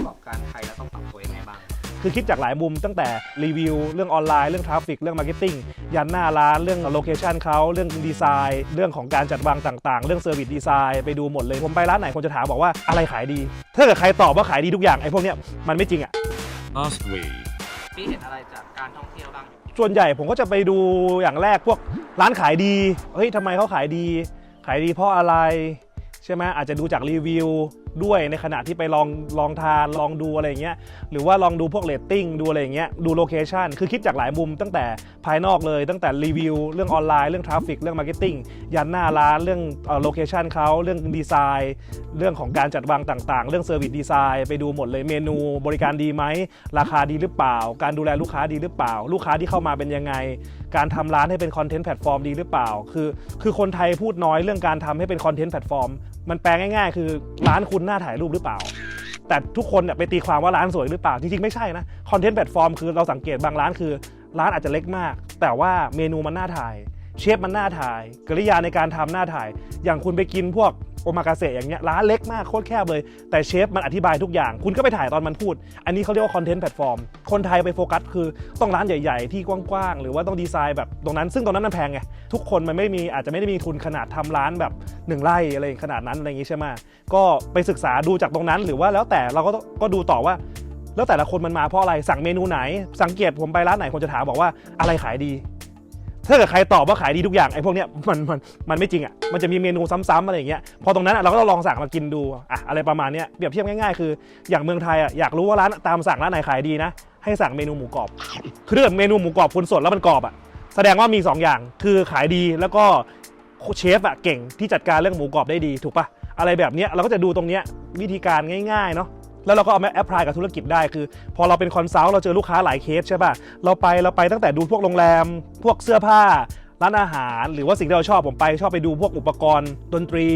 ประกอบการไทยแล้วต้องปรับตัวยังไงบ้าง คือคิดจากหลายมุมตั้งแต่รีวิว เรื่องออนไลน์ เรื่องทราฟฟิก เรื่องมาร์เก็ตติ้ง ยันหน้าร้าน เรื่องโลเคชันเขา เรื่องดีไซน์ เรื่องของการจัดวางต่างๆ เรื่องเซอร์วิสดีไซน์ไปดูหมดเลย ผมไปร้านไหนคนจะถามบอกว่าอะไรขายดี ถ้าเกิดใครตอบว่าขายดีทุกอย่างไอ้พวกเนี้ยมันไม่จริงอะ Ask we. พี่เห็นอะไรจากการท่องเที่ยวบ้าง ส่วนใหญ่ผมก็จะไปดูอย่างแรกพวกร้านขายดี เฮ้ยทำไมเขาขายดี ขายดีเพราะอะไร ใช่ไหมอาจจะดูจากรีวิวด้วยในขณะที่ไปลองลองทานลองดูอะไรเงี้ยหรือว่าลองดูพวกเรตติ้งดูอะไรเงี้ยดูโลเคชันคือคิดจากหลายมุมตั้งแต่ภายนอกเลย ตั้งแต่รีวิวเรื่องออนไลน์เรื่องทราฟฟิกเรื่องมาร์เก็ตติ้งยันหน้าร้านเรื่องโลเคชันเขาเรื่องดีไซน์เรื่องของการจัดวางต่าง ๆ เรื่องเซอร์วิสดีไซน์ไปดูหมดเลยเมนูบริการดีไหมราคาดีหรือเปล่า การดูแลลูกค้าดีหรือเปล่า ลูกค้าที่เข้ามาเป็นยังไง การทำร้านให้เป็นคอนเทนต์แพลตฟอร์มดีหรือเปล่า คือ คือคนไทยพูดน้อยเรื่องการทำให้เป็นคอนเทนต์แพลตฟอร์ม มันแปลง่ายๆ คือร้านคุณน่าถ่ายรูปหรือเปล่า แต่ทุกคนเนี่ยไปตีความว่าร้านสวยหรือเปล่า จริงๆ ไม่ใช่นะ คอนเทนต์แพลตฟอร์มคือเราสังเกตบางร้านคือ ร้านอาจจะเล็กมาก แต่ว่าเมนูมันน่าถ่าย เชฟมันน่าถ่าย กริยาในการทำน่าถ่าย อย่างคุณไปกินพวก โอมากาเสะอย่างเงี้ยร้านเล็กมากโคตรแคบเลย แต่เชฟมันอธิบายทุกอย่าง คุณก็ไปถ่ายตอนมันพูด อันนี้เขาเรียกว่าคอนเทนต์แพลตฟอร์มคนไทยไปโฟกัสคือต้องร้านใหญ่ ๆ ที่กว้างๆ หรือว่าต้องดีไซน์แบบตรงนั้น ซึ่งตรงนั้นมันแพงไงทุกคนมันไม่มีอาจจะไม่ได้มีทุนขนาดทำร้านแบบหนึ่งไร่อะไรขนาดนั้นอะไรอย่างงี้ใช่ไหมก็ไปศึกษาดูจากตรงนั้นหรือว่าแล้วแต่เราก็ก็ดูต่อว่า แล้วแต่ละคนมันมาเพราะอะไรสั่งเมนูไหน สังเกตผมไปร้านไหนคนจะถามบอกว่าอะไรขายดี ถ้าเกิดใครตอบว่าขายดีทุกอย่างไอ้พวกเนี้ยมันมันมันไม่จริงอะมันจะมีเมนูซ้ำๆอะไรอย่างเงี้ยพอตรงนั้นอะเราก็ต้องลองสั่งมากินดูอะอะไรประมาณเนี้ยเปรียบเทียบง่ายๆคืออย่างเมืองไทยอะอยากรู้ว่าร้านตามสั่งร้านไหนขายดีนะให้สั่งเมนูหมูกรอบคือถ้าเกิดเมนูหมูกรอบคุณสดแล้วมันกรอบอะแสดงว่ามีสองอย่างคือขายดีแล้วก็เชฟอะเก่งที่จัดการเรื่องหมูกรอบได้ดีถูกปะอะไรแบบเนี้ยเราก็จะดูตรงเนี้ยวิธีการง่ายๆเนาะ แล้วเราก็เอามาแอพพลายกับธุรกิจได้คือ พอเราเป็นคอนซัลท์เราเจอลูกค้าหลายเคสใช่ป่ะเราไปเราไปตั้งแต่ดูพวกโรงแรม พวกเสื้อผ้าร้านอาหาร หรือว่าสิ่งที่เราชอบผมไปชอบไปดูพวกอุปกรณ์ดนตรี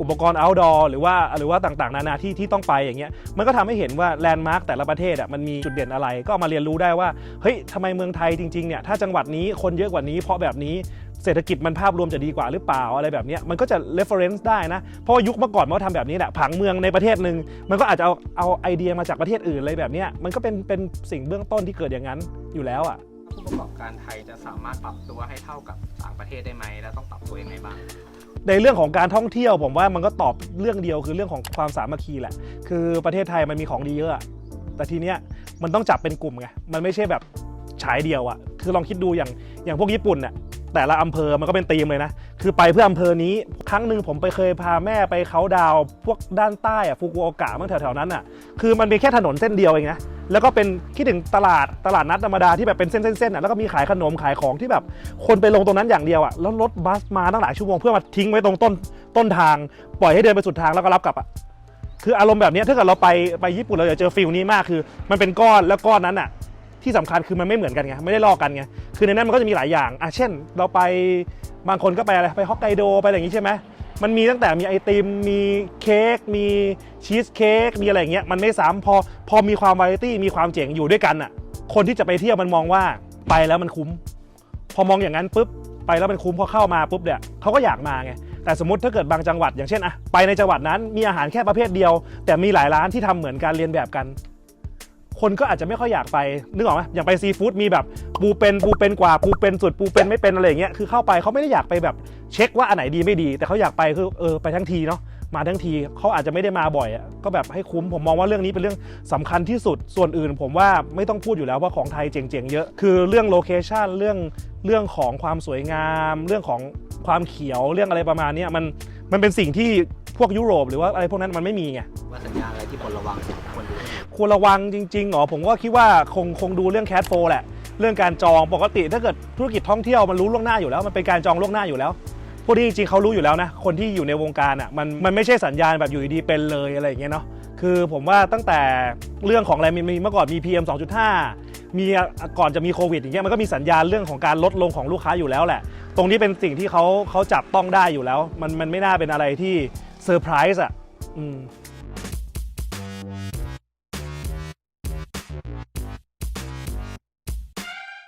อุปกรณ์ outdoor หรือว่าหรือว่าต่างๆ นานาที่ที่ต้องไปอย่างเงี้ยมันก็ทำให้เห็นว่าแลนด์มาร์กแต่ละประเทศอะมันมีจุดเด่นอะไร ก็ามาเรียนรู้ได้ว่าเฮ้ยทำไมเมืองไทยจริงๆเนี่ยถ้าจังหวัดนี้คนเยอะกว่านี้เพราะแบบนี้ เศรษฐกิจมันภาพรวมจะดีกว่าหรือเปล่าอะไรแบบเนี้ยมันก็จะ reference ได้นะ เพราะว่ายุคเมื่อก่อนมันก็ทำแบบนี้แหละผังเมืองในประเทศหนึ่งมันก็อาจจะเอาเอาไอเดียมาจากประเทศอื่นอะไรแบบเนี้ยมันก็เป็นเป็นสิ่งเบื้องต้นที่เกิดอย่างนั้นอยู่แล้วอะผู้ประกอบการไทยจะสามารถปรับตัวให้เท่ากับต่างประเทศได้ไหมแล้วต้องปรับตัวยังไงบ้างในเรื่องของการท่องเที่ยวผมว่ามันก็ตอบเรื่องเดียวคือเรื่องของความสามัคคีแหละ คือประเทศไทยมันมีของดีเยอะอะแต่ทีเนี้ยมันต้องจับเป็นกลุ่มไงมันไม่ใช่แบบฉายเดียวอะคือลองคิดดูอย่างอย่างพวกญี่ปุ่นน่ะ แต่ละอำเภอมันก็เป็นธีมเลยนะ คือไปเพื่ออำเภอนี้ ครั้งหนึ่งผมไปเคยพาแม่ไปเขาดาวพวกด้านใต้อะฟุกุโอกะมั้งแถวๆนั้นอะคือมันมีแค่ถนนเส้นเดียวเองนะแล้วก็เป็นคิดถึงตลาดตลาดนัดธรรมดาที่แบบเป็นเส้นๆๆอะแล้วก็มีขายขนมขายของที่แบบคนไปลงตรงนั้นอย่างเดียวอะแล้วรถบัสมาตั้งหลายชั่วโมงเพื่อมาทิ้งไว้ตรงต้นต้นทาง ปล่อยให้เดินไปสุดทางแล้วก็รับกลับอะคืออารมณ์แบบนี้ถ้าเกิดเราไปไปญี่ปุ่นเราจะเจอฟิลนี้มากคือ มันเป็นก้อนแล้วก้อนนั้นอะ ที่สำคัญคือมันไม่เหมือนกันไงไม่ได้ลอกกันไงคือในนั้นมันก็จะมีหลายอย่างอะเช่น เราไปบางคนก็ไปอะไรไปฮอกไกโดไปอะไรอย่างงี้ใช่ไหมมันมีตั้งแต่มีไอติมมีเค้กมีชีสเค้กมีอะไรอย่างเงี้ยมันไม่ซ้ำพอพอมีความวาไรตี้มีความเจ๋งอยู่ด้วยกันอะคนที่จะไปเที่ยวมันมองว่าไปแล้วมันคุ้ม พอมองอย่างนั้นปุ๊บไปแล้วมันคุ้มพอเข้ามาปุ๊บเนี่ยเขาก็อยากมาไงแต่สมมติถ้าเกิดบางจังหวัด อย่างเช่นอะไปในจังหวัดนั้นมีอาหารแค่ประเภทเดียว แต่มีหลายร้านที่ทำเหมือนการเรียนแบบกัน คนก็อาจจะไม่ค่อยอยากไปนึกออกไหมอย่างไปซีฟู้ดมีแบบปูเป็นปูเป็นกว่าปูเป็นสุดปูเป็นไม่เป็นอะไรอย่างเงี้ยคือเข้าไปเขาไม่ได้อยากไปแบบเช็คว่าอันไหนดีไม่ดี แต่เขาอยากไปคือเออไปทั้งทีเนาะมาทั้งทีเขาอาจจะไม่ได้มาบ่อยอะก็แบบให้คุ้มผมมองว่าเรื่องนี้เป็นเรื่องสำคัญที่สุดส่วนอื่น ผมว่าไม่ต้องพูดอยู่แล้วว่าของไทยเจ๋งๆเยอะ คือเรื่องโลเคชันเรื่องเรื่องของความสวยงาม เรื่องของความเขียวเรื่องอะไรประมาณนี้มันมันเป็นสิ่งที่ พวกยุโรปหรือว่าอะไรพวกนั้นมันไม่มีไงว่าสัญญาณอะไรที่ควรระวังควรดูควรระวังจริงๆเหรอผมก็คิดว่าคงคงดูเรื่องแคสโฟแหละ เรื่องการจองปกติถ้าเกิดธุรกิจท่องเที่ยวมันรู้ล่วงหน้าอยู่แล้ว มันเป็นการจองล่วงหน้าอยู่แล้วพวกนี้จริงๆเขารู้อยู่แล้วนะ คนที่อยู่ในวงการอะมันมันไม่ใช่สัญญาณแบบอยู่ดีๆเป็นเลยอะไรอย่างเงี้ยเนาะคือผมว่าตั้งแต่เรื่องของอะไรมีมีเมื่อก่อนมี PM 2.5 มีก่อนจะมีโควิดอย่างเงี้ยมันก็มีสัญญาณเรื่องของการลดลงของลูกค้าอยู่แล้วแหละ ตรงนี้เป็นสิ่งที่เขาเขาจับต้องได้อยู่แล้ว มันมันไม่น่าเป็นอะไรที่ เซอร์ไพรส์อะอืม